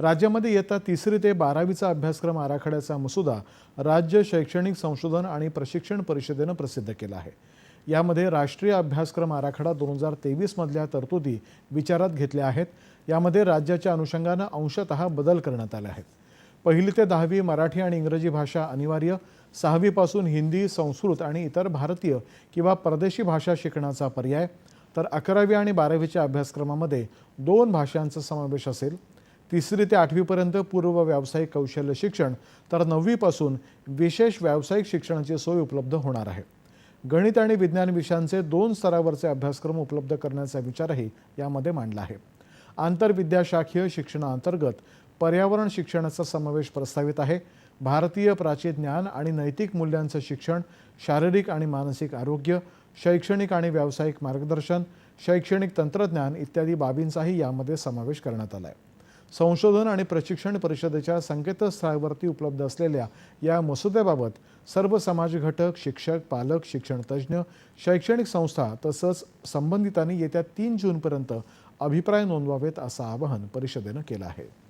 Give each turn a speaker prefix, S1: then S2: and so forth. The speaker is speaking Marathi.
S1: राज्यामध्ये इयत्ता तिसरी ते बारावीचा अभ्यासक्रम आराखड्याचा मसुदा राज्य शैक्षणिक संशोधन आणि प्रशिक्षण परिषदेनं प्रसिद्ध केला आहे. यामध्ये राष्ट्रीय अभ्यासक्रम आराखडा दोन हजार तेवीसमधल्या तरतुदी विचारात घेतल्या आहेत. यामध्ये राज्याच्या अनुषंगानं अंशतः बदल करण्यात आले आहेत. पहिली ते दहावी मराठी आणि इंग्रजी भाषा अनिवार्य सहावीपासून हिंदी संस्कृत आणि इतर भारतीय किंवा परदेशी भाषा शिकण्याचा पर्याय. तर अकरावी आणि बारावीच्या अभ्यासक्रमामध्ये दोन भाषांचा समावेश असेल. तिसरी ते आठवीपर्यंत पूर्व व्यावसायिक कौशल्य शिक्षण तर नववीपासून विशेष व्यावसायिक शिक्षणाची सोय उपलब्ध होणार आहे. गणित आणि विज्ञान विषयांचे दोन स्तरावरचे अभ्यासक्रम उपलब्ध करण्याचा विचारही यामध्ये मांडला आहे. आंतरविद्याशाखीय शिक्षणाअंतर्गत पर्यावरण शिक्षणाचा समावेश प्रस्तावित आहे. भारतीय प्राचीन ज्ञान आणि नैतिक मूल्यांचं शिक्षण शारीरिक आणि मानसिक आरोग्य शैक्षणिक आणि व्यावसायिक मार्गदर्शन शैक्षणिक तंत्रज्ञान इत्यादी बाबींचाही यामध्ये समावेश करण्यात आला आहे. संशोधन आणि प्रशिक्षण परिषदेच्या संकेतस्थळावरती उपलब्ध असलेल्या या मसुद्याबाबत सर्व समाज घटक शिक्षक पालक शिक्षण तज्ज्ञ शैक्षणिक संस्था तसंच संबंधितांनी येत्या तीन जूनपर्यंत अभिप्राय नोंदवावेत असं आवाहन परिषदेनं केलं आहे.